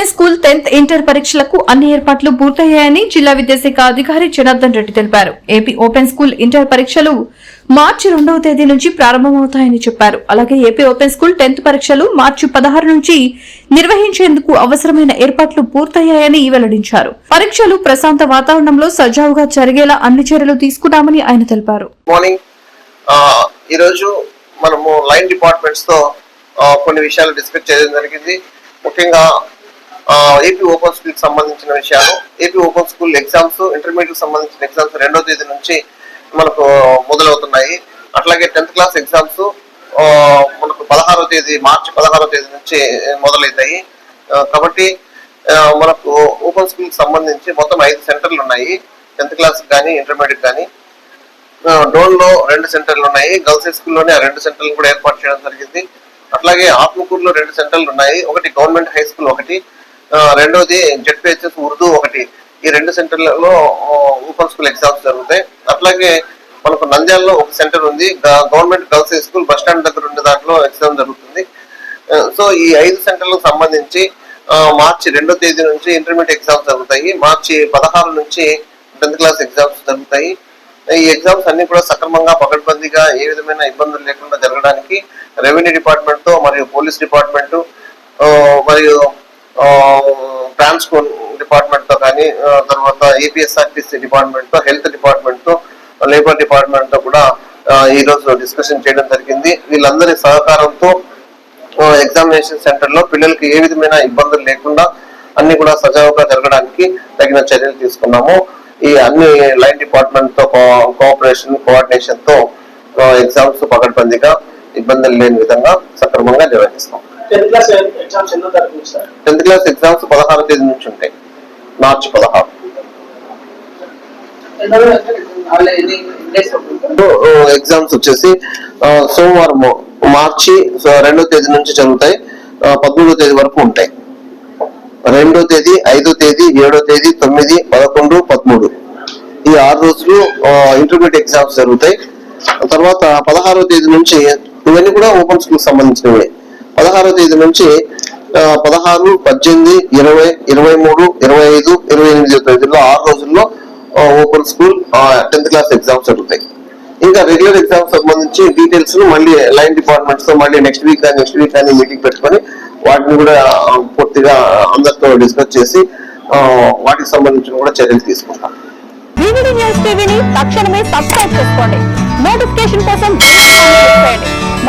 AP school tenth inter పరీక్షలకు అన్ని ఏర్పాట్లు పూర్తయ్యాయని జిల్లా విద్యాశాఖ అధికారి జనార్దన్ రెడ్డి తెలిపారు. ఏపీ ఓపెన్ స్కూల్ ఇంటర్ పరీక్షలు మార్చి రెండవ తేదీ నుంచి ప్రారంభమవుతాయని చెప్పారు. అలాగే ఏపీ ఓపెన్ స్కూల్ టెన్త్ పరీక్షలు మార్చి పదహారు నుంచి నిర్వహించేందుకు అవసరమైన ఏర్పాట్లు పూర్తయ్యాయని వెల్లడించారు. పరీక్షలు ప్రశాంత వాతావరణంలో సజావుగా జరిగేలా అన్ని చర్యలు తీసుకున్నామని ఆయన తెలిపారు. మార్నింగ్ ఈరోజు మనము లైన్ డిపార్ట్మెంట్స్తో కొన్ని విషయాలు డిస్కస్ చేయడం జరిగింది. ముఖ్యంగా ఏపీ ఓపెన్ స్కూల్కి సంబంధించిన విషయాలు AP open school exams intermediate సంబంధించిన ఎగ్జామ్స్ రెండో తేదీ నుంచి మనకు మొదలవుతున్నాయి. అట్లాగే టెన్త్ క్లాస్ ఎగ్జామ్స్ మనకు పదహారో తేదీ మార్చి పదహారో తేదీ నుంచి మొదలవుతాయి. కాబట్టి మనకు ఓపెన్ స్కూల్కి సంబంధించి మొత్తం ఐదు సెంటర్లు ఉన్నాయి. టెన్త్ క్లాస్ కానీ ఇంటర్మీడియట్ కానీ. డోన్లో రెండు సెంటర్లు ఉన్నాయి. గర్ల్స్ హై స్కూల్లోనే ఆ రెండు సెంటర్లు కూడా ఏర్పాటు చేయడం జరిగింది. అట్లాగే ఆత్మకూరులో రెండు సెంటర్లు ఉన్నాయి. ఒకటి గవర్నమెంట్ హై స్కూల్ ఒకటి రెండోది జెడ్పిహెచ్ఎస్ ఉర్దూ ఒకటి. ఈ రెండు సెంటర్లలో ఓపెన్ స్కూల్ ఎగ్జామ్స్ జరుగుతాయి. అట్లాగే మనకు నంద్యాలలో ఒక సెంటర్ ఉంది. Government girls high school bus stand దగ్గర ఉండే దాంట్లో ఎగ్జామ్ జరుగుతుంది. సో ఈ ఐదు సెంటర్లకు సంబంధించి మార్చి రెండో తేదీ నుంచి ఇంటర్మీడియట్ ఎగ్జామ్స్ జరుగుతాయి. మార్చి పదహారు నుంచి టెన్త్ క్లాస్ ఎగ్జామ్స్ జరుగుతాయి. ఈ ఎగ్జామ్స్ అన్ని కూడా సక్రమంగా పకడ్బందీగా ఏ విధమైన ఇబ్బందులు లేకుండా జరగడానికి రెవెన్యూ డిపార్ట్మెంట్తో మరియు పోలీస్ డిపార్ట్మెంట్ మరియు ట్రాన్స్పోర్ట్ డిపార్ట్మెంట్తో కానీ తర్వాత ఏపీఎస్ఆర్టీసీ డిపార్ట్మెంట్తో హెల్త్ డిపార్ట్మెంట్తో లేబర్ డిపార్ట్మెంట్తో కూడా ఈ రోజు డిస్కషన్ చేయడం జరిగింది. వీళ్ళందరి సహకారంతో ఎగ్జామినేషన్ సెంటర్లో పిల్లలకి ఏ విధమైన ఇబ్బందులు లేకుండా అన్ని కూడా సజావుగా జరగడానికి తగిన చర్యలు తీసుకున్నాము. ఈ అన్ని లైన్ డిపార్ట్మెంట్తో కోఆపరేషన్ కోఆర్డినేషన్తో ఎగ్జామ్స్ పకడ్బందీగా ఇబ్బందులు లేని విధంగా సక్రమంగా నిర్వహిస్తాం. టెన్త్ క్లాస్ ఎగ్జామ్స్ ఎన్నో తారీఖు నుంచి సార్? టెన్త్ క్లాస్ ఎగ్జామ్స్ పదహారు తేదీ నుంచి ఉంటాయి. మార్చి పదహారు. ఎగ్జామ్స్ వచ్చేసి సోమవారం మార్చి రెండో తేదీ నుంచి జరుగుతాయి. ఆ, పదమూడో తేదీ వరకు ఉంటాయి. రెండో తేదీ ఐదో తేదీ ఏడో తేదీ తొమ్మిది పదకొండు పదమూడు. ఈ ఆరు రోజులు ఇంటర్మీడియట్ ఎగ్జామ్స్ జరుగుతాయి. తర్వాత పదహారో తేదీ నుంచి ఇవన్నీ కూడా ఓపెన్ స్కూల్ సంబంధించినవి. పదహారో తేదీ నుంచి పదహారు పద్దెనిమిది ఇరవై ఇరవై మూడు ఇరవై ఐదు ఇరవై ఎనిమిది తేదీల్లో ఆరు రోజుల్లో open school tenth class exams జరుగుతాయి. ఇంకా రెగ్యులర్ ఎగ్జామ్స్ సంబంధించి డీటెయిల్స్ మళ్ళీ లైన్ డిపార్ట్మెంట్స్తో మళ్ళీ నెక్స్ట్ వీక్ కానీ నెక్స్ట్ వీక్ కానీ మీటింగ్ పెట్టుకొని వాటిని కూడా పూర్తిగా అందరితో డిస్కస్ చేసి వాటికి సంబంధించిన కూడా చర్యలు తీసుకుంటాం. న్యూస్ టీవీని తక్షణమే సబ్స్క్రైబ్ చేసుకోండి. నోటిఫికేషన్ కోసం